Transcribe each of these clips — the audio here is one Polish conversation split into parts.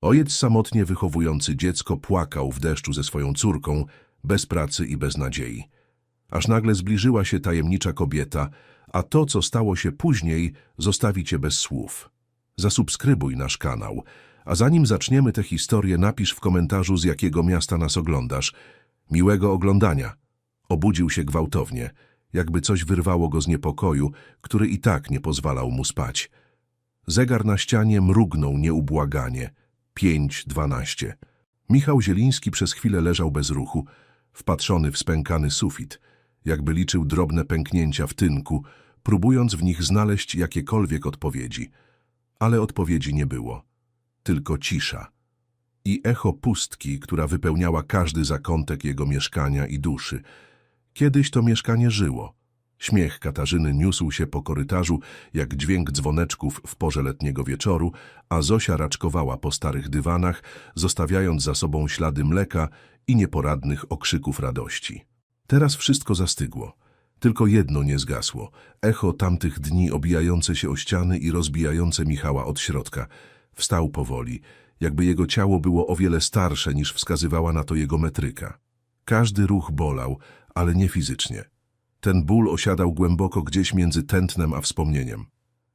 Ojciec samotnie wychowujący dziecko płakał w deszczu ze swoją córką, bez pracy i bez nadziei. Aż nagle zbliżyła się tajemnicza kobieta, a to, co stało się później, zostawi cię bez słów. Zasubskrybuj nasz kanał, a zanim zaczniemy tę historię, napisz w komentarzu, z jakiego miasta nas oglądasz. Miłego oglądania. Obudził się gwałtownie, jakby coś wyrwało go z niepokoju, który i tak nie pozwalał mu spać. Zegar na ścianie mrugnął nieubłaganie. Pięć, dwanaście. Michał Zieliński przez chwilę leżał bez ruchu, wpatrzony w spękany sufit, jakby liczył drobne pęknięcia w tynku, próbując w nich znaleźć jakiekolwiek odpowiedzi. Ale odpowiedzi nie było. Tylko cisza. I echo pustki, która wypełniała każdy zakątek jego mieszkania i duszy. Kiedyś to mieszkanie żyło. Śmiech Katarzyny niósł się po korytarzu jak dźwięk dzwoneczków w porze letniego wieczoru, a Zosia raczkowała po starych dywanach, zostawiając za sobą ślady mleka i nieporadnych okrzyków radości. Teraz wszystko zastygło. Tylko jedno nie zgasło. Echo tamtych dni obijające się o ściany i rozbijające Michała od środka. Wstał powoli, jakby jego ciało było o wiele starsze niż wskazywała na to jego metryka. Każdy ruch bolał, ale nie fizycznie. Ten ból osiadał głęboko gdzieś między tętnem a wspomnieniem.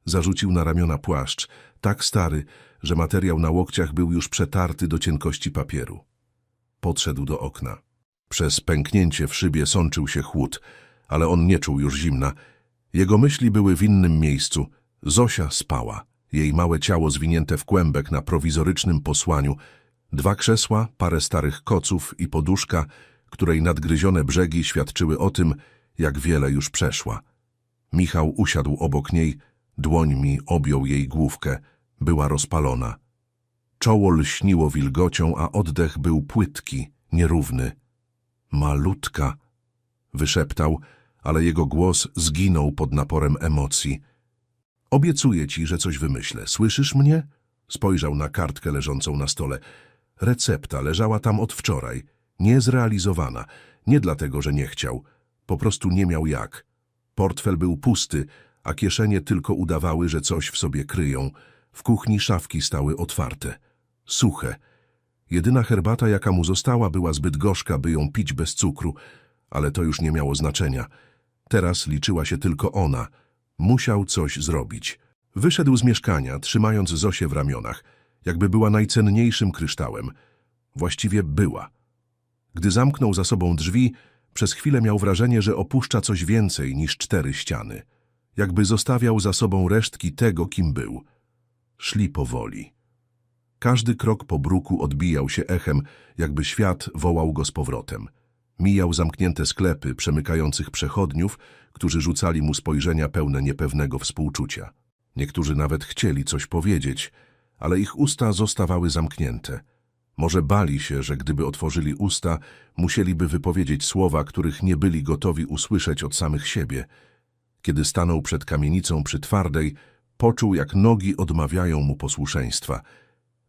Zarzucił na ramiona płaszcz, tak stary, że materiał na łokciach był już przetarty do cienkości papieru. Podszedł do okna. Przez pęknięcie w szybie sączył się chłód, ale on nie czuł już zimna. Jego myśli były w innym miejscu. Zosia spała, jej małe ciało zwinięte w kłębek na prowizorycznym posłaniu, dwa krzesła, parę starych koców i poduszka, której nadgryzione brzegi świadczyły o tym, jak wiele już przeszła. Michał usiadł obok niej, dłońmi objął jej główkę, była rozpalona. Czoło lśniło wilgocią, a oddech był płytki, nierówny. Malutka, wyszeptał, ale jego głos zginął pod naporem emocji. Obiecuję ci, że coś wymyślę. Słyszysz mnie? Spojrzał na kartkę leżącą na stole. Recepta leżała tam od wczoraj, niezrealizowana. Nie dlatego, że nie chciał, po prostu nie miał jak. Portfel był pusty, a kieszenie tylko udawały, że coś w sobie kryją. W kuchni szafki stały otwarte. Suche. Jedyna herbata, jaka mu została, była zbyt gorzka, by ją pić bez cukru, ale to już nie miało znaczenia. Teraz liczyła się tylko ona. Musiał coś zrobić. Wyszedł z mieszkania, trzymając Zosię w ramionach, jakby była najcenniejszym kryształem. Właściwie była. Gdy zamknął za sobą drzwi, przez chwilę miał wrażenie, że opuszcza coś więcej niż cztery ściany. Jakby zostawiał za sobą resztki tego, kim był. Szli powoli. Każdy krok po bruku odbijał się echem, jakby świat wołał go z powrotem. Mijał zamknięte sklepy przemykających przechodniów, którzy rzucali mu spojrzenia pełne niepewnego współczucia. Niektórzy nawet chcieli coś powiedzieć, ale ich usta zostawały zamknięte. Może bali się, że gdyby otworzyli usta, musieliby wypowiedzieć słowa, których nie byli gotowi usłyszeć od samych siebie. Kiedy stanął przed kamienicą przy twardej, poczuł, jak nogi odmawiają mu posłuszeństwa.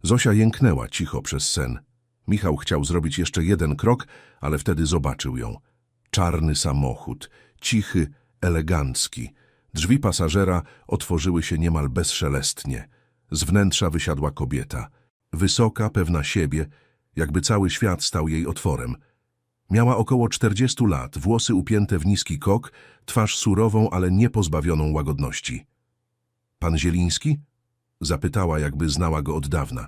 Zosia jęknęła cicho przez sen. Michał chciał zrobić jeszcze jeden krok, ale wtedy zobaczył ją. Czarny samochód, cichy, elegancki. Drzwi pasażera otworzyły się niemal bezszelestnie. Z wnętrza wysiadła kobieta. Wysoka, pewna siebie, jakby cały świat stał jej otworem. Miała około czterdziestu lat, włosy upięte w niski kok, twarz surową, ale nie pozbawioną łagodności. Pan Zieliński? Zapytała, jakby znała go od dawna.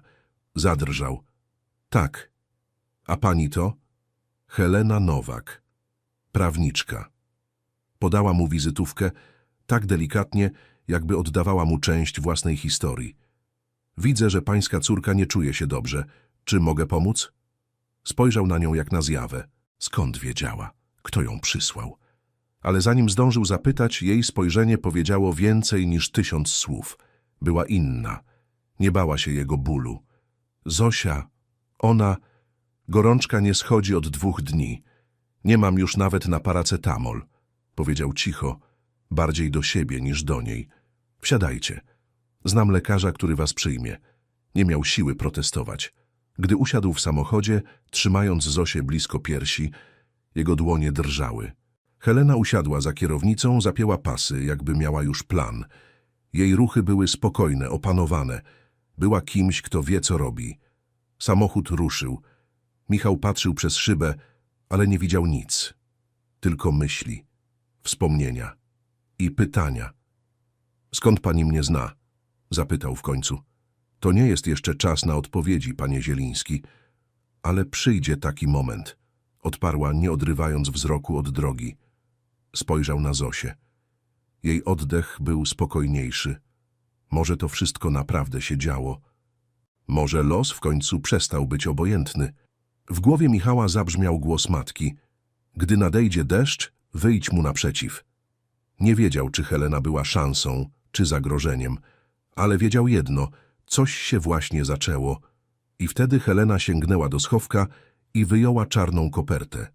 Zadrżał. Tak. A pani to? Helena Nowak. Prawniczka. Podała mu wizytówkę, tak delikatnie, jakby oddawała mu część własnej historii. Widzę, że pańska córka nie czuje się dobrze. Czy mogę pomóc? Spojrzał na nią jak na zjawę. Skąd wiedziała? Kto ją przysłał? Ale zanim zdążył zapytać, jej spojrzenie powiedziało więcej niż tysiąc słów. Była inna. Nie bała się jego bólu. Zosia, ona... Gorączka nie schodzi od dwóch dni. Nie mam już nawet na paracetamol, powiedział cicho, bardziej do siebie niż do niej. Wsiadajcie. Znam lekarza, który was przyjmie. Nie miał siły protestować. Gdy usiadł w samochodzie, trzymając Zosię blisko piersi, jego dłonie drżały. Helena usiadła za kierownicą, zapięła pasy, jakby miała już plan. Jej ruchy były spokojne, opanowane. Była kimś, kto wie, co robi. Samochód ruszył. Michał patrzył przez szybę, ale nie widział nic. Tylko myśli, wspomnienia i pytania. Skąd pani mnie zna? Zapytał w końcu. To nie jest jeszcze czas na odpowiedzi, panie Zieliński, ale przyjdzie taki moment, odparła, nie odrywając wzroku od drogi. Spojrzał na Zosię. Jej oddech był spokojniejszy. Może to wszystko naprawdę się działo. Może los w końcu przestał być obojętny. W głowie Michała zabrzmiał głos matki. Gdy nadejdzie deszcz, wyjdź mu naprzeciw. Nie wiedział, czy Helena była szansą, czy zagrożeniem, ale wiedział jedno, coś się właśnie zaczęło. I wtedy Helena sięgnęła do schowka i wyjęła czarną kopertę.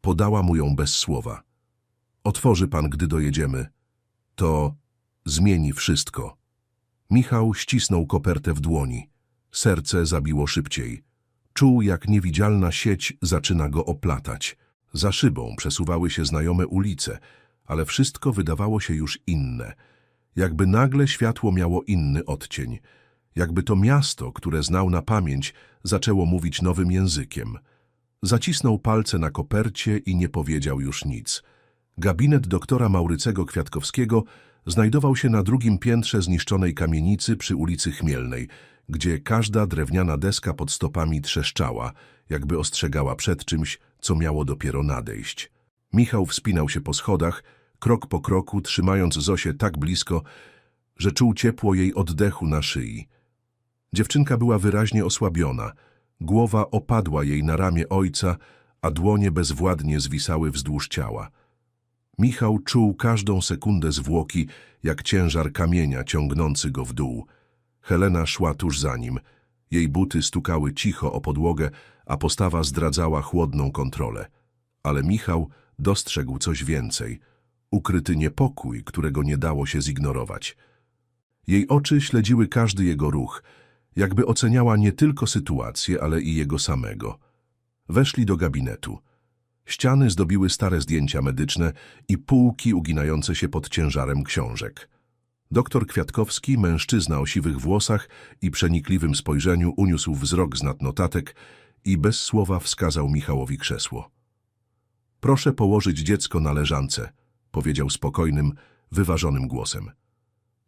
Podała mu ją bez słowa. Otworzy pan, gdy dojedziemy. To zmieni wszystko. Michał ścisnął kopertę w dłoni. Serce zabiło szybciej. Czuł, jak niewidzialna sieć zaczyna go oplatać. Za szybą przesuwały się znajome ulice, ale wszystko wydawało się już inne. Jakby nagle światło miało inny odcień. Jakby to miasto, które znał na pamięć, zaczęło mówić nowym językiem. Zacisnął palce na kopercie i nie powiedział już nic. Gabinet doktora Maurycego Kwiatkowskiego znajdował się na drugim piętrze zniszczonej kamienicy przy ulicy Chmielnej, gdzie każda drewniana deska pod stopami trzeszczała, jakby ostrzegała przed czymś, co miało dopiero nadejść. Michał wspinał się po schodach, krok po kroku, trzymając Zosię tak blisko, że czuł ciepło jej oddechu na szyi. Dziewczynka była wyraźnie osłabiona. Głowa opadła jej na ramię ojca, a dłonie bezwładnie zwisały wzdłuż ciała. Michał czuł każdą sekundę zwłoki, jak ciężar kamienia ciągnący go w dół. Helena szła tuż za nim. Jej buty stukały cicho o podłogę, a postawa zdradzała chłodną kontrolę. Ale Michał dostrzegł coś więcej. Ukryty niepokój, którego nie dało się zignorować. Jej oczy śledziły każdy jego ruch, jakby oceniała nie tylko sytuację, ale i jego samego. Weszli do gabinetu. Ściany zdobiły stare zdjęcia medyczne i półki uginające się pod ciężarem książek. Doktor Kwiatkowski, mężczyzna o siwych włosach i przenikliwym spojrzeniu, uniósł wzrok z nad notatek i bez słowa wskazał Michałowi krzesło. Proszę położyć dziecko na leżance, powiedział spokojnym, wyważonym głosem.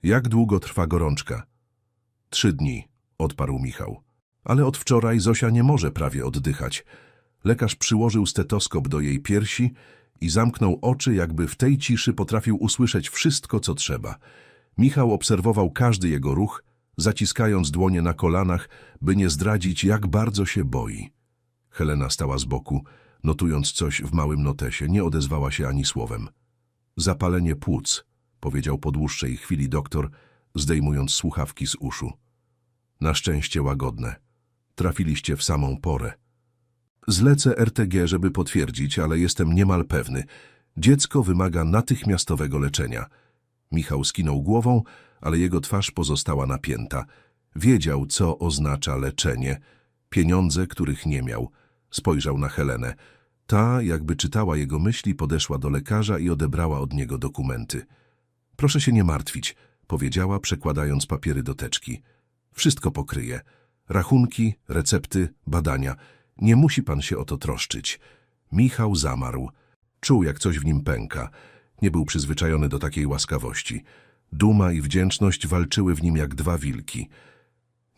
Jak długo trwa gorączka? Trzy dni, odparł Michał. Ale od wczoraj Zosia nie może prawie oddychać. Lekarz przyłożył stetoskop do jej piersi i zamknął oczy, jakby w tej ciszy potrafił usłyszeć wszystko, co trzeba. Michał obserwował każdy jego ruch, zaciskając dłonie na kolanach, by nie zdradzić, jak bardzo się boi. Helena stała z boku, notując coś w małym notesie, nie odezwała się ani słowem. Zapalenie płuc, powiedział po dłuższej chwili doktor, zdejmując słuchawki z uszu. Na szczęście łagodne. Trafiliście w samą porę. Zlecę RTG, żeby potwierdzić, ale jestem niemal pewny. Dziecko wymaga natychmiastowego leczenia. Michał skinął głową, ale jego twarz pozostała napięta. Wiedział, co oznacza leczenie. Pieniądze, których nie miał. Spojrzał na Helenę. Ta, jakby czytała jego myśli, podeszła do lekarza i odebrała od niego dokumenty. Proszę się nie martwić, powiedziała, przekładając papiery do teczki. Wszystko pokryje. Rachunki, recepty, badania. Nie musi pan się o to troszczyć. Michał zamarł. Czuł, jak coś w nim pęka. Nie był przyzwyczajony do takiej łaskawości. Duma i wdzięczność walczyły w nim jak dwa wilki.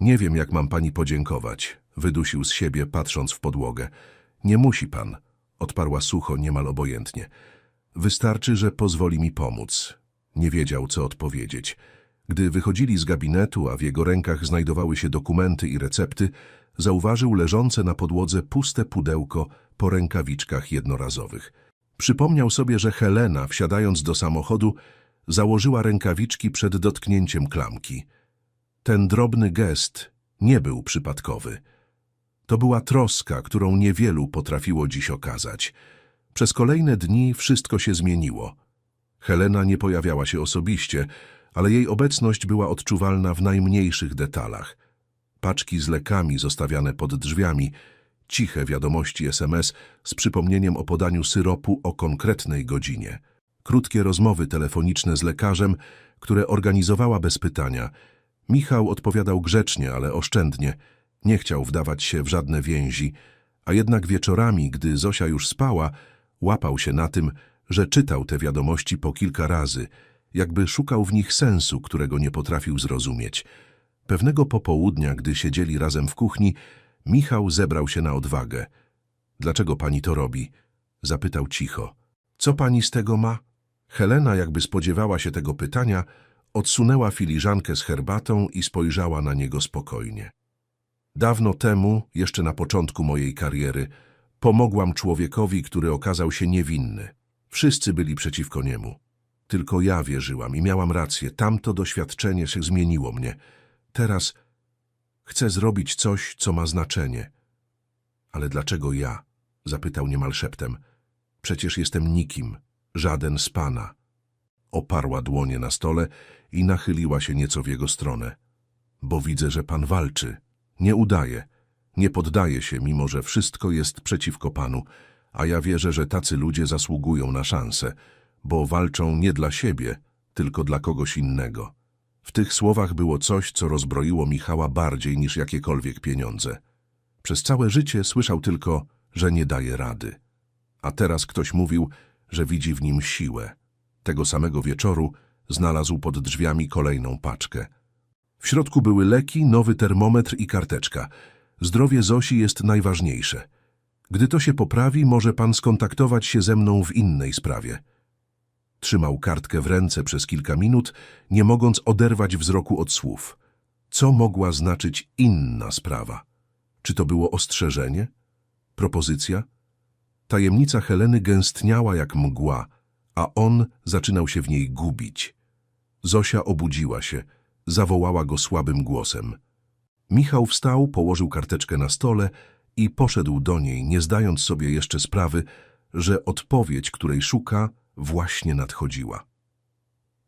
Nie wiem, jak mam pani podziękować, wydusił z siebie, patrząc w podłogę. Nie musi pan, odparła sucho, niemal obojętnie. Wystarczy, że pozwoli mi pomóc. Nie wiedział, co odpowiedzieć. Gdy wychodzili z gabinetu, a w jego rękach znajdowały się dokumenty i recepty, zauważył leżące na podłodze puste pudełko po rękawiczkach jednorazowych. Przypomniał sobie, że Helena, wsiadając do samochodu, założyła rękawiczki przed dotknięciem klamki. Ten drobny gest nie był przypadkowy. To była troska, którą niewielu potrafiło dziś okazać. Przez kolejne dni wszystko się zmieniło. Helena nie pojawiała się osobiście, ale jej obecność była odczuwalna w najmniejszych detalach. Paczki z lekami zostawiane pod drzwiami, ciche wiadomości SMS z przypomnieniem o podaniu syropu o konkretnej godzinie. Krótkie rozmowy telefoniczne z lekarzem, które organizowała bez pytania. Michał odpowiadał grzecznie, ale oszczędnie. Nie chciał wdawać się w żadne więzi, a jednak wieczorami, gdy Zosia już spała, łapał się na tym, że czytał te wiadomości po kilka razy, jakby szukał w nich sensu, którego nie potrafił zrozumieć. Pewnego popołudnia, gdy siedzieli razem w kuchni, Michał zebrał się na odwagę. Dlaczego pani to robi? Zapytał cicho. Co pani z tego ma? Helena, jakby spodziewała się tego pytania, odsunęła filiżankę z herbatą i spojrzała na niego spokojnie. Dawno temu, jeszcze na początku mojej kariery, pomogłam człowiekowi, który okazał się niewinny. Wszyscy byli przeciwko niemu. Tylko ja wierzyłam i miałam rację. Tamto doświadczenie się zmieniło mnie. Teraz chcę zrobić coś, co ma znaczenie. Ale dlaczego ja? Zapytał niemal szeptem. Przecież jestem nikim, żaden z pana. Oparła dłonie na stole i nachyliła się nieco w jego stronę. Bo widzę, że pan walczy. Nie udaje. Nie poddaje się, mimo że wszystko jest przeciwko panu. A ja wierzę, że tacy ludzie zasługują na szansę, bo walczą nie dla siebie, tylko dla kogoś innego. W tych słowach było coś, co rozbroiło Michała bardziej niż jakiekolwiek pieniądze. Przez całe życie słyszał tylko, że nie daje rady. A teraz ktoś mówił, że widzi w nim siłę. Tego samego wieczoru znalazł pod drzwiami kolejną paczkę. W środku były leki, nowy termometr i karteczka. Zdrowie Zosi jest najważniejsze. Gdy to się poprawi, może pan skontaktować się ze mną w innej sprawie. Trzymał kartkę w ręce przez kilka minut, nie mogąc oderwać wzroku od słów. Co mogła znaczyć inna sprawa? Czy to było ostrzeżenie? Propozycja? Tajemnica Heleny gęstniała jak mgła, a on zaczynał się w niej gubić. Zosia obudziła się, zawołała go słabym głosem. Michał wstał, położył karteczkę na stole i poszedł do niej, nie zdając sobie jeszcze sprawy, że odpowiedź, której szuka, właśnie nadchodziła.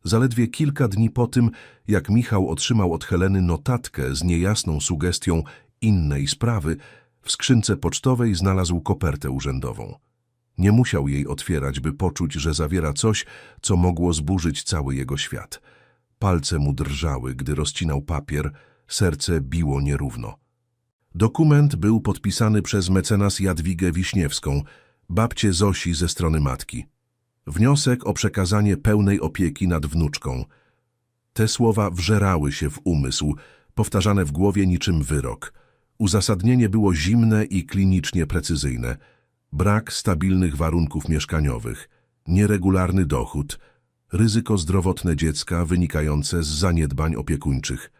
Zaledwie kilka dni po tym, jak Michał otrzymał od Heleny notatkę z niejasną sugestią innej sprawy, w skrzynce pocztowej znalazł kopertę urzędową. Nie musiał jej otwierać, by poczuć, że zawiera coś, co mogło zburzyć cały jego świat. Palce mu drżały, gdy rozcinał papier, serce biło nierówno. Dokument był podpisany przez mecenas Jadwigę Wiśniewską, babcię Zosi ze strony matki. Wniosek o przekazanie pełnej opieki nad wnuczką. Te słowa wżerały się w umysł, powtarzane w głowie niczym wyrok. Uzasadnienie było zimne i klinicznie precyzyjne. Brak stabilnych warunków mieszkaniowych, nieregularny dochód, ryzyko zdrowotne dziecka wynikające z zaniedbań opiekuńczych.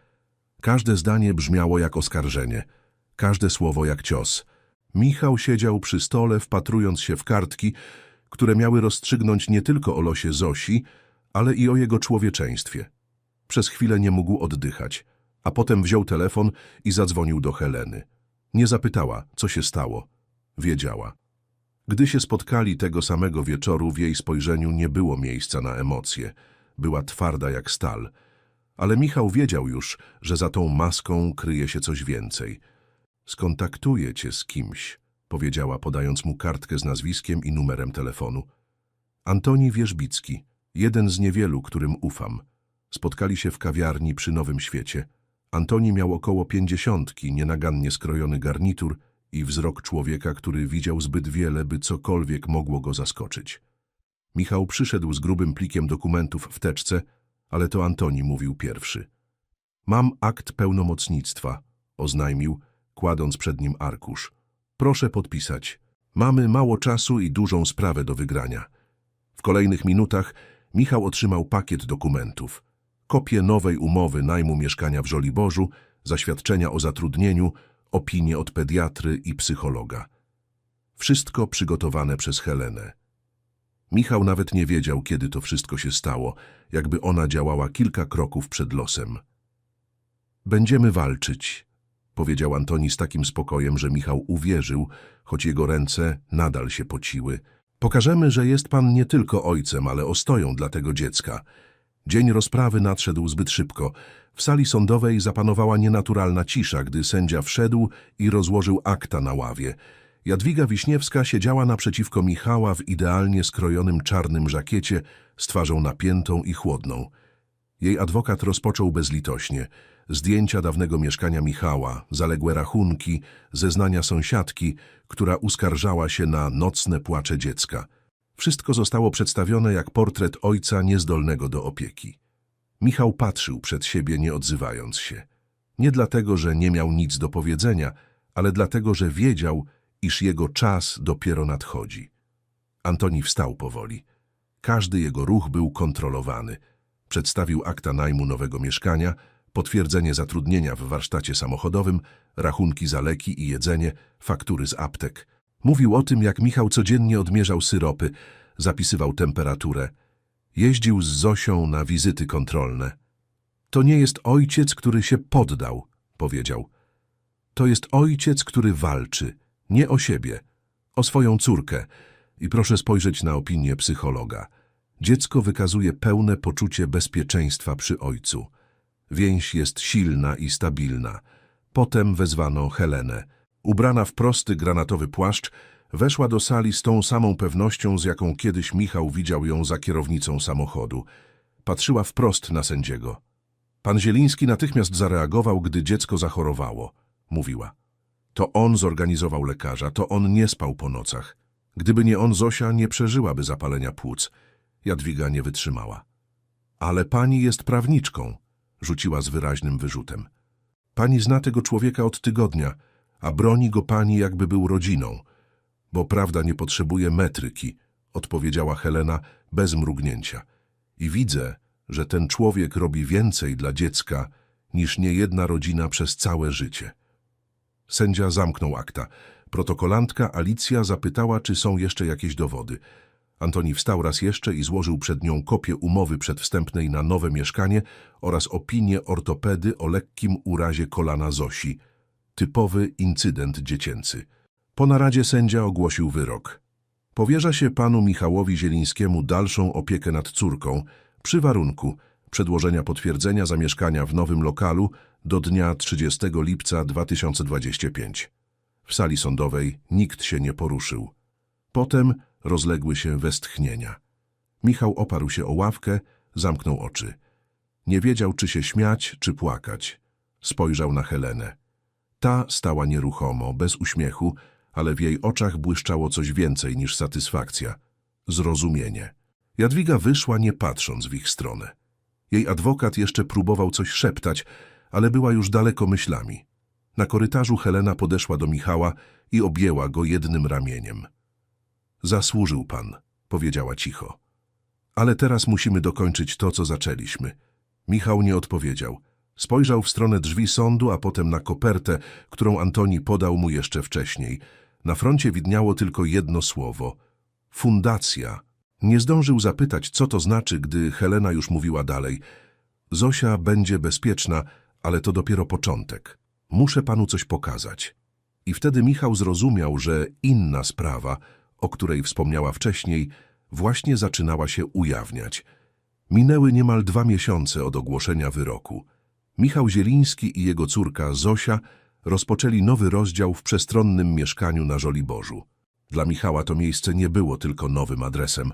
Każde zdanie brzmiało jak oskarżenie, każde słowo jak cios. Michał siedział przy stole, wpatrując się w kartki, które miały rozstrzygnąć nie tylko o losie Zosi, ale i o jego człowieczeństwie. Przez chwilę nie mógł oddychać, a potem wziął telefon i zadzwonił do Heleny. Nie zapytała, co się stało. Wiedziała. Gdy się spotkali tego samego wieczoru, w jej spojrzeniu nie było miejsca na emocje. Była twarda jak stal. Ale Michał wiedział już, że za tą maską kryje się coś więcej. Skontaktuję cię z kimś, powiedziała, podając mu kartkę z nazwiskiem i numerem telefonu. Antoni Wierzbicki, jeden z niewielu, którym ufam. Spotkali się w kawiarni przy Nowym Świecie. Antoni miał około pięćdziesiątki, nienagannie skrojony garnitur i wzrok człowieka, który widział zbyt wiele, by cokolwiek mogło go zaskoczyć. Michał przyszedł z grubym plikiem dokumentów w teczce, ale to Antoni mówił pierwszy. Mam akt pełnomocnictwa, oznajmił, kładąc przed nim arkusz. Proszę podpisać. Mamy mało czasu i dużą sprawę do wygrania. W kolejnych minutach Michał otrzymał pakiet dokumentów. Kopię nowej umowy najmu mieszkania w Żoliborzu, zaświadczenia o zatrudnieniu, opinie od pediatry i psychologa. Wszystko przygotowane przez Helenę. Michał nawet nie wiedział, kiedy to wszystko się stało, jakby ona działała kilka kroków przed losem. Będziemy walczyć, powiedział Antoni z takim spokojem, że Michał uwierzył, choć jego ręce nadal się pociły. Pokażemy, że jest pan nie tylko ojcem, ale ostoją dla tego dziecka. Dzień rozprawy nadszedł zbyt szybko. W sali sądowej zapanowała nienaturalna cisza, gdy sędzia wszedł i rozłożył akta na ławie. Jadwiga Wiśniewska siedziała naprzeciwko Michała w idealnie skrojonym czarnym żakiecie z twarzą napiętą i chłodną. Jej adwokat rozpoczął bezlitośnie. Zdjęcia dawnego mieszkania Michała, zaległe rachunki, zeznania sąsiadki, która uskarżała się na nocne płacze dziecka. Wszystko zostało przedstawione jak portret ojca niezdolnego do opieki. Michał patrzył przed siebie, nie odzywając się. Nie dlatego, że nie miał nic do powiedzenia, ale dlatego, że wiedział, iż jego czas dopiero nadchodzi. Antoni wstał powoli. Każdy jego ruch był kontrolowany. Przedstawił akta najmu nowego mieszkania, potwierdzenie zatrudnienia w warsztacie samochodowym, rachunki za leki i jedzenie, faktury z aptek. Mówił o tym, jak Michał codziennie odmierzał syropy, zapisywał temperaturę. Jeździł z Zosią na wizyty kontrolne. To nie jest ojciec, który się poddał, powiedział. To jest ojciec, który walczy, nie o siebie, o swoją córkę. I proszę spojrzeć na opinię psychologa. Dziecko wykazuje pełne poczucie bezpieczeństwa przy ojcu. Więź jest silna i stabilna. Potem wezwano Helenę. Ubrana w prosty granatowy płaszcz, weszła do sali z tą samą pewnością, z jaką kiedyś Michał widział ją za kierownicą samochodu. Patrzyła wprost na sędziego. Pan Zieliński natychmiast zareagował, gdy dziecko zachorowało, mówiła. To on zorganizował lekarza, to on nie spał po nocach. Gdyby nie on, Zosia nie przeżyłaby zapalenia płuc. Jadwiga nie wytrzymała. Ale pani jest prawniczką, rzuciła z wyraźnym wyrzutem. Pani zna tego człowieka od tygodnia, a broni go pani jakby był rodziną. Bo prawda nie potrzebuje metryki, odpowiedziała Helena bez mrugnięcia. I widzę, że ten człowiek robi więcej dla dziecka niż niejedna rodzina przez całe życie. Sędzia zamknął akta. Protokolantka Alicja zapytała, czy są jeszcze jakieś dowody. Antoni wstał raz jeszcze i złożył przed nią kopię umowy przedwstępnej na nowe mieszkanie oraz opinię ortopedy o lekkim urazie kolana Zosi. Typowy incydent dziecięcy. Po naradzie sędzia ogłosił wyrok. Powierza się panu Michałowi Zielińskiemu dalszą opiekę nad córką, przy warunku przedłożenia potwierdzenia zamieszkania w nowym lokalu do dnia 30 lipca 2025. W sali sądowej nikt się nie poruszył. Potem rozległy się westchnienia. Michał oparł się o ławkę, zamknął oczy. Nie wiedział, czy się śmiać, czy płakać. Spojrzał na Helenę. Ta stała nieruchomo, bez uśmiechu, ale w jej oczach błyszczało coś więcej niż satysfakcja. Zrozumienie. Jadwiga wyszła, nie patrząc w ich stronę. Jej adwokat jeszcze próbował coś szeptać, ale była już daleko myślami. Na korytarzu Helena podeszła do Michała i objęła go jednym ramieniem. Zasłużył pan, powiedziała cicho. Ale teraz musimy dokończyć to, co zaczęliśmy. Michał nie odpowiedział. Spojrzał w stronę drzwi sądu, a potem na kopertę, którą Antoni podał mu jeszcze wcześniej. Na froncie widniało tylko jedno słowo. Fundacja. Nie zdążył zapytać, co to znaczy, gdy Helena już mówiła dalej. Zosia będzie bezpieczna, ale to dopiero początek. Muszę panu coś pokazać. I wtedy Michał zrozumiał, że inna sprawa, o której wspomniała wcześniej, właśnie zaczynała się ujawniać. Minęły niemal dwa miesiące od ogłoszenia wyroku. Michał Zieliński i jego córka Zosia rozpoczęli nowy rozdział w przestronnym mieszkaniu na Żoliborzu. Dla Michała to miejsce nie było tylko nowym adresem.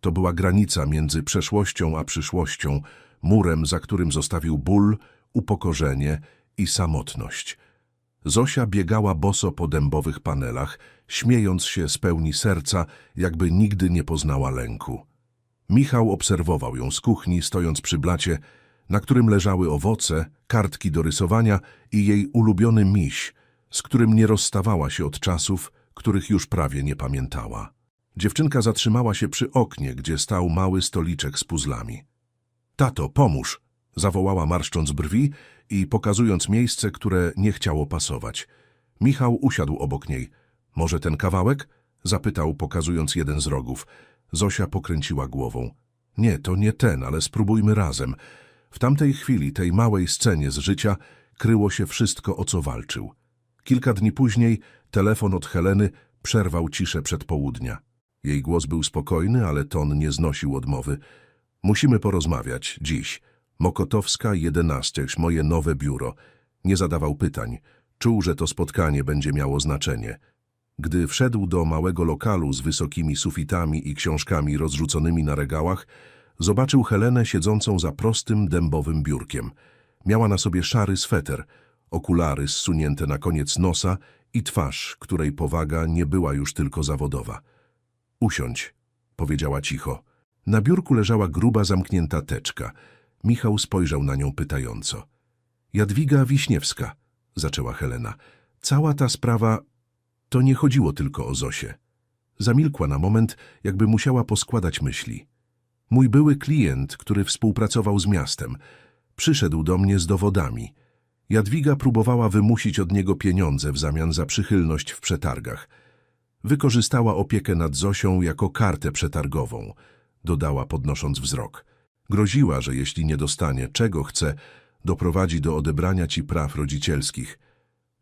To była granica między przeszłością a przyszłością, murem, za którym zostawił ból, upokorzenie i samotność. Zosia biegała boso po dębowych panelach, śmiejąc się z pełni serca, jakby nigdy nie poznała lęku. Michał obserwował ją z kuchni, stojąc przy blacie, na którym leżały owoce, kartki do rysowania i jej ulubiony miś, z którym nie rozstawała się od czasów, których już prawie nie pamiętała. Dziewczynka zatrzymała się przy oknie, gdzie stał mały stoliczek z puzzlami. Tato, pomóż! zawołała marszcząc brwi i pokazując miejsce, które nie chciało pasować. Michał usiadł obok niej. Może ten kawałek? zapytał, pokazując jeden z rogów. Zosia pokręciła głową. Nie, to nie ten, ale spróbujmy razem. W tamtej chwili, tej małej scenie z życia, kryło się wszystko, o co walczył. Kilka dni później telefon od Heleny przerwał ciszę przedpołudnia. Jej głos był spokojny, ale ton nie znosił odmowy. Musimy porozmawiać, dziś. Mokotowska, 11, moje nowe biuro. Nie zadawał pytań. Czuł, że to spotkanie będzie miało znaczenie. Gdy wszedł do małego lokalu z wysokimi sufitami i książkami rozrzuconymi na regałach, zobaczył Helenę siedzącą za prostym, dębowym biurkiem. Miała na sobie szary sweter, okulary zsunięte na koniec nosa i twarz, której powaga nie była już tylko zawodowa. Usiądź, powiedziała cicho. Na biurku leżała gruba, zamknięta teczka. Michał spojrzał na nią pytająco. Jadwiga Wiśniewska, zaczęła Helena. Cała ta sprawa, to nie chodziło tylko o Zosię. Zamilkła na moment, jakby musiała poskładać myśli. Mój były klient, który współpracował z miastem, przyszedł do mnie z dowodami. Jadwiga próbowała wymusić od niego pieniądze w zamian za przychylność w przetargach. Wykorzystała opiekę nad Zosią jako kartę przetargową, dodała podnosząc wzrok. Groziła, że jeśli nie dostanie czego chce, doprowadzi do odebrania ci praw rodzicielskich.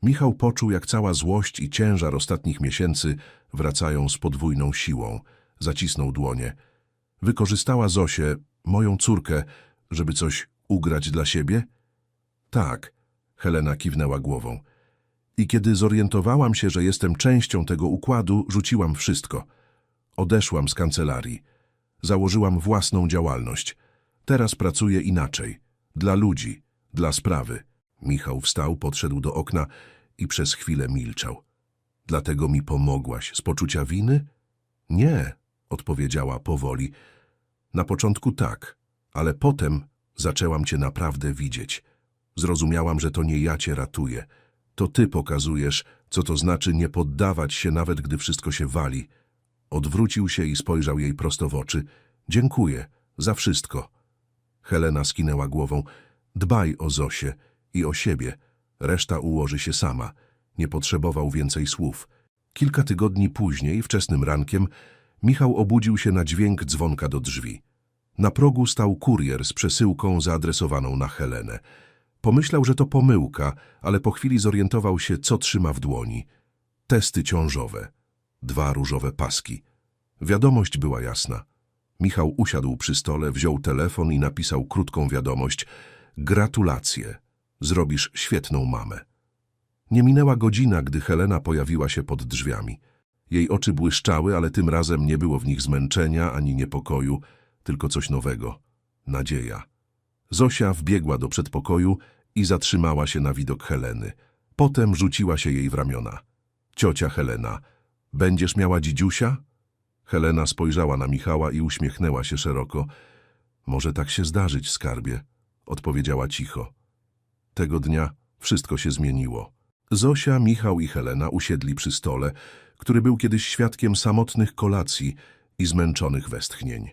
Michał poczuł, jak cała złość i ciężar ostatnich miesięcy wracają z podwójną siłą. Zacisnął dłonie. Wykorzystała Zosię, moją córkę, żeby coś ugrać dla siebie? Tak, Helena kiwnęła głową. I kiedy zorientowałam się, że jestem częścią tego układu, rzuciłam wszystko. Odeszłam z kancelarii. Założyłam własną działalność. Teraz pracuję inaczej. Dla ludzi, dla sprawy. Michał wstał, podszedł do okna i przez chwilę milczał. Dlatego mi pomogłaś z poczucia winy? Nie, odpowiedziała powoli. Na początku tak, ale potem zaczęłam cię naprawdę widzieć. Zrozumiałam, że to nie ja cię ratuję. To ty pokazujesz, co to znaczy nie poddawać się, nawet gdy wszystko się wali. Odwrócił się i spojrzał jej prosto w oczy. Dziękuję za wszystko. Helena skinęła głową. Dbaj o Zosię i o siebie. Reszta ułoży się sama. Nie potrzebował więcej słów. Kilka tygodni później, wczesnym rankiem, Michał obudził się na dźwięk dzwonka do drzwi. Na progu stał kurier z przesyłką zaadresowaną na Helenę. Pomyślał, że to pomyłka, ale po chwili zorientował się, co trzyma w dłoni. Testy ciążowe. Dwa różowe paski. Wiadomość była jasna. Michał usiadł przy stole, wziął telefon i napisał krótką wiadomość. Gratulacje. Zrobisz świetną mamę. Nie minęła godzina, gdy Helena pojawiła się pod drzwiami. Jej oczy błyszczały, ale tym razem nie było w nich zmęczenia ani niepokoju, tylko coś nowego. Nadzieja. Zosia wbiegła do przedpokoju i zatrzymała się na widok Heleny. Potem rzuciła się jej w ramiona. Ciocia Helena, będziesz miała dzidziusia? Helena spojrzała na Michała i uśmiechnęła się szeroko. Może tak się zdarzyć, skarbie, odpowiedziała cicho. Tego dnia wszystko się zmieniło. Zosia, Michał i Helena usiedli przy stole, który był kiedyś świadkiem samotnych kolacji i zmęczonych westchnień.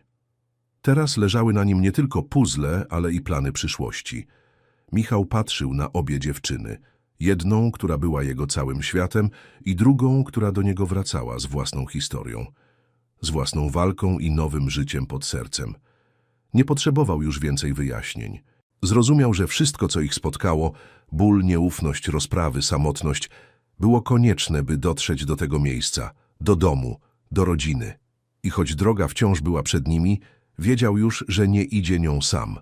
Teraz leżały na nim nie tylko puzzle, ale i plany przyszłości. Michał patrzył na obie dziewczyny. Jedną, która była jego całym światem i drugą, która do niego wracała z własną historią. Z własną walką i nowym życiem pod sercem. Nie potrzebował już więcej wyjaśnień. Zrozumiał, że wszystko, co ich spotkało, ból, nieufność, rozprawy, samotność, było konieczne, by dotrzeć do tego miejsca, do domu, do rodziny. I choć droga wciąż była przed nimi, wiedział już, że nie idzie nią sam.